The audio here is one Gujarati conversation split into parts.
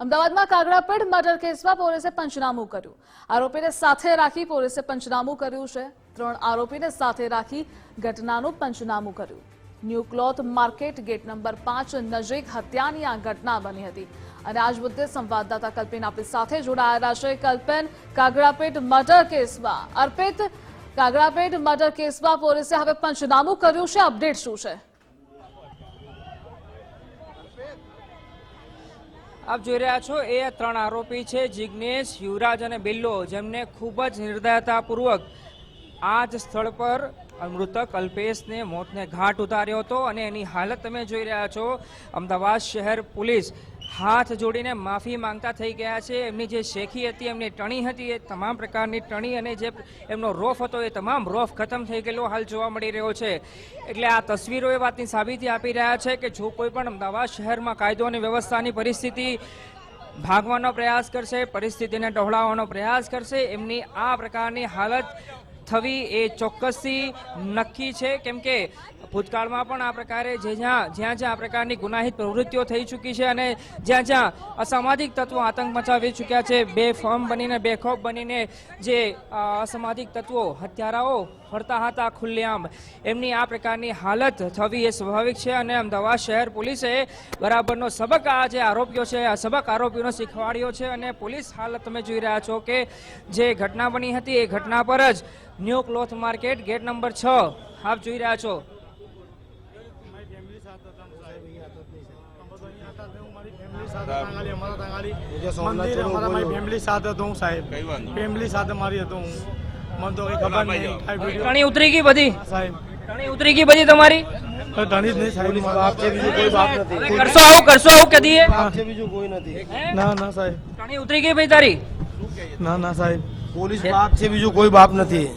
અમદાવાદમાં કાગડાપેડ મર્ડર કેસમાં પોલીસે પંચનામું કર્યું. આરોપીને સાથે રાખી પોલીસે પંચનામું કર્યું છે. ત્રણ આરોપીને સાથે રાખી ઘટનાનું પંચનામું કર્યું. New cloth market gate number પાંચ નજીક હત્યાની આ ઘટના બની હતી. અને આજ મુદ્દે સંવાદદાતા કલ્પેન આપણી સાથે જોડાયેલા છે. કલ્પેન, કાગડાપેટ મર્ડર કેસમાં અર્પિત, કાગડાપેટ મર્ડર કેસમાં પોલીસે હવે પંચનામું કર્યું છે. અપડેટ શું છે? આપ જોઈ રહ્યા છો, એ ત્રણ આરોપી છે, જિગ્નેશ, યુવરાજ અને બિલ્લો, જેમને ખૂબ જ નિર્દયતાપૂર્વક આ જ સ્થળ પર મૃતક અલ્પેશને મોતને ઘાટ ઉતાર્યો હતો. અને એની હાલત તમે જોઈ રહ્યા છો, અમદાવાદ શહેર પોલીસ હાથ જોડીને માફી માંગતા થઈ ગયા છે. એમની જે શેખી હતી, એમની ટણી હતી, એ તમામ પ્રકારની ટણી અને જે એમનો રોફ હતો, એ તમામ રોફ ખતમ થઈ ગયેલો હાલ જોવા મળી રહ્યો છે. એટલે આ તસવીરો એ વાતની સાબિતી આપી રહ્યા છે કે જો કોઈ પણ અમદાવાદ શહેરમાં કાયદો અને વ્યવસ્થાની પરિસ્થિતિ ભાગવાનો પ્રયાસ કરશે, પરિસ્થિતિને ડહોળાવવાનો પ્રયાસ કરશે, એમની આ પ્રકારની હાલત થવી એ ચોક્કસથી નક્કી છે. કેમ કે ભૂતકાળમાં પણ આ પ્રકારે જે જ્યાં જ્યાં જ્યાં આ પ્રકારની ગુનાહિત પ્રવૃત્તિઓ થઈ ચૂકી છે અને જ્યાં જ્યાં અસામાજિક તત્વો આતંક મચાવી ચૂક્યા છે, બે ફોર્મ બનીને બેખોફ બનીને જે અસામાજિક તત્વો હત્યારાઓ ફરતા હતા ખુલ્લેઆમ, એમની આ પ્રકારની હાલત થવી એ સ્વાભાવિક છે અને અમદાવાદ શહેર પોલીસે બરાબરનો સબક આ જે આરોપીઓ છે, આ સબક આરોપીઓનો શીખવાડ્યો છે અને પોલીસ હાલત તમે જોઈ રહ્યા છો કે જે ઘટના બની હતી એ ઘટના પર જ new cloth market gate number છ. આપ જોઈ રહ્યા છો. મંદિર અમારા મારી ફેમિલી સાથે હતો હું સાહેબ. ફેમિલી સાથે મારી હતો હું. મને તો કઈ ખબર નહીં. કાંઈ વીડિયો ટણી ઉતરી ગઈ બધી? સાહેબ. ટણી ઉતરી ગઈ બધી તમારી? ધણી જ નહીં સાહેબ બાપ છે બીજું કોઈ બાપ નથી. કરશો આવું કરશો આવું કદી બાપ છે બીજું કોઈ નથી. ના ના સાહેબ. ટણી ઉતરી ગઈ ભાઈ તારી? ના ના સાહેબ. પોલીસ બાપ છે બીજું કોઈ બાપ નથી.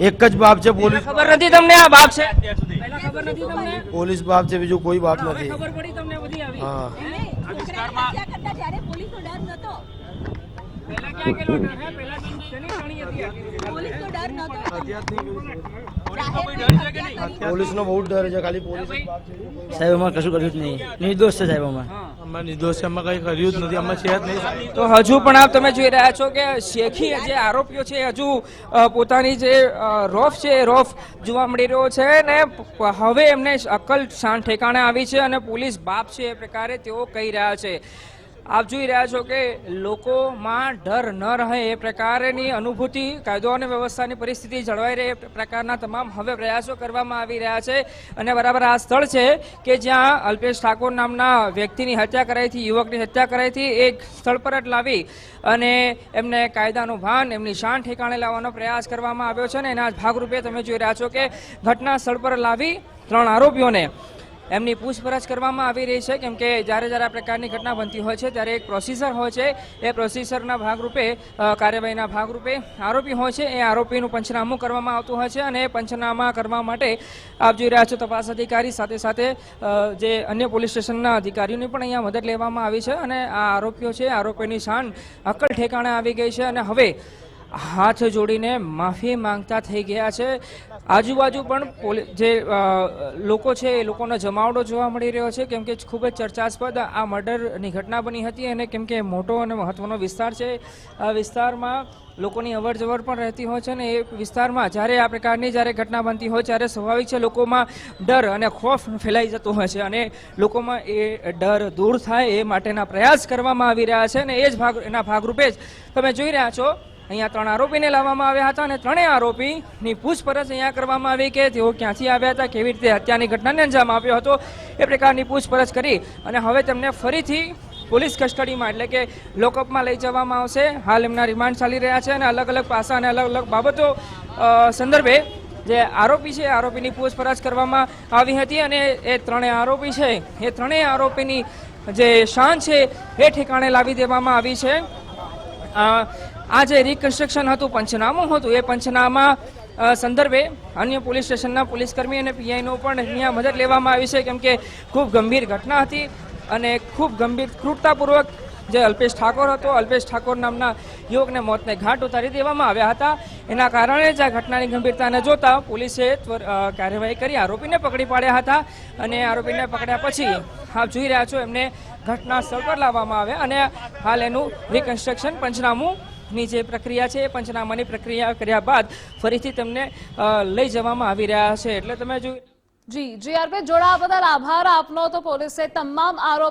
એક જ બાપ છે પોલીસ ખબર નથી તમને આ બાપ છે? પહેલા ખબર નથી તમને? પોલીસ બાપ છે બીજું કોઈ બાપ નથી. ખબર પડી તમને બધી આવી. હા. છોકરાને હત્યા જ્યારે પોલીસનો ડર નતો પહેલા ક્યાં ગયેલો ડર હે? પહેલા શેની ટણી હતી પોલીસનો ડર નતો પોલીસ નો બહુ ડર છે ખાલી પોલીસ સાહેબ અમારે કશું કર્યું જ નહીં. નિર્દોષ છે સાહેબ અમે તો હજુ પણ આપ તમે જોઈ રહ્યા છો કે શેખી જે આરોપીઓ છે હજુ પોતાની જે રોફ છે એ રોફ જોવા મળી રહ્યો છે ને હવે એમને અકલ શાન ઠેકાણે આવી છે અને પોલીસ બાપ છે એ પ્રકારે તેઓ કહી રહ્યા છે. આપ જોઈ રહ્યા છો કે લોકોમાં ડર ન રહે એ પ્રકારની અનુભૂતિ, કાયદો અને વ્યવસ્થાની પરિસ્થિતિ જળવાઈ રહે એ પ્રકારના તમામ હવે પ્રયાસો કરવામાં આવી રહ્યા છે. અને બરાબર આ સ્થળ છે કે જ્યાં અલ્પેશ ઠાકોર નામના વ્યક્તિની હત્યા કરાઈ હતી, યુવકની હત્યા કરાઈ હતી એક સ્થળ પર જ લાવી અને એમને કાયદાનું ભાન, એમની શાન ઠેકાણે લાવવાનો પ્રયાસ કરવામાં આવ્યો છે. અને એના ભાગરૂપે તમે જોઈ રહ્યા છો કે ઘટના સ્થળ પર લાવી ત્રણ આરોપીઓને એમની પૂછપરછ કરવામાં આવી રહી છે, કેમ કે જ્યારે જ્યારે આ પ્રકારની ઘટના બનતી હોય છે, ત્યારે એક પ્રોસીજર હોય છે. એ પ્રોસીજરના ભાગરૂપે કાર્યવાહીના ભાગરૂપે આરોપી હોય છે. એ આરોપીનું પંચનામું કરવામાં આવતું હોય છે અને પંચનામા કરવા માટે આપ જોઈ રહ્યા છો તપાસ અધિકારી સાથે સાથે જે અન્ય પોલીસ સ્ટેશનના અધિકારીઓની પણ અહીંયા મદદ લેવામાં આવી છે અને આ આરોપીઓ છે આરોપીની શાન અકલ ઠેકાણે આવી ગઈ છે અને હવે હાથ જોડીને માફી માંગતા થઈ ગયા છે. આજુબાજુ પણ જે લોકો છે એ લોકોનો જમાવડો જોવા મળી રહ્યો છે. કેમ કે ખૂબ જ ચર્ચાસ્પદ આ મર્ડરની ઘટના બની હતી અને કેમ કે મોટો અને મહત્વનો વિસ્તાર છે. આ વિસ્તારમાં લોકોની અવર જવર પણ રહેતી હોય છે ને એ વિસ્તારમાં જ્યારે આ પ્રકારની જ્યારે ઘટના બનતી હોય ત્યારે સ્વાભાવિક છે લોકોમાં ડર અને ખોફ ફેલાઈ જતો હોય છે અને લોકોમાં એ ડર દૂર થાય એ માટેના પ્રયાસ કરવામાં આવી રહ્યા છે અને એ જ ભાગ, એના ભાગરૂપે જ તમે જોઈ રહ્યા છો અહીંયા ત્રણ આરોપીને લાવવામાં આવ્યા હતા અને ત્રણેય આરોપીની પૂછપરછ અહીંયા કરવામાં આવી કે તેઓ ક્યાંથી આવ્યા હતા, કેવી રીતે હત્યાની ઘટનાને અંજામ આપ્યો હતો, એ પ્રકારની પૂછપરછ કરી અને હવે તેમને ફરીથી પોલીસ કસ્ટડીમાં એટલે કે લોકઅપમાં લઈ જવામાં આવશે. હાલ એમના રિમાન્ડ ચાલી રહ્યા છે અને અલગ અલગ પાસા અને અલગ અલગ બાબતો સંદર્ભે જે આરોપી છે આરોપીની પૂછપરછ કરવામાં આવી હતી અને એ ત્રણેય આરોપી છે, એ ત્રણેય આરોપીની જે શાન છે, એ ઠેકાણે લાવી દેવામાં આવી છે. આ જે રિકન્સ્ટ્રક્શન હતું, પંચનામું હતું. એ પંચનામા સંદર્ભે અન્ય પોલીસ સ્ટેશનના પોલીસકર્મી અને પીઆઈનો પણ અહીંયા મદદ લેવામાં આવી છે. કેમ કે ખૂબ ગંભીર ઘટના હતી અને ખૂબ ગંભીર ક્રૂરતાપૂર્વક જે અલ્પેશ ઠાકોર હતો, અલ્પેશ ઠાકોર નામના યુવકને મોતને ઘાટ ઉતારી દેવામાં આવ્યા હતા. એના કારણે જ આ ઘટનાની ગંભીરતાને જોતા પોલીસે કાર્યવાહી કરી, આરોપીને પકડી પાડ્યા હતા અને આરોપીને પકડ્યા પછી આપ જોઈ રહ્યા છો, એમને ઘટના સ્થળ પર લાવવામાં આવે અને હાલ એનું રિકન્સ્ટ્રક્શન પંચનામું ની જે પ્રક્રિયા છે એ પંચનામાની પ્રક્રિયા કર્યા બાદ ફરીથી તેમને લઈ જવામાં આવી રહ્યા છે. એટલે તમે જોયું જી જી જીઆરપી જોડાવા બદલ આભાર આપનો. તો પોલીસે તમામ આરોપ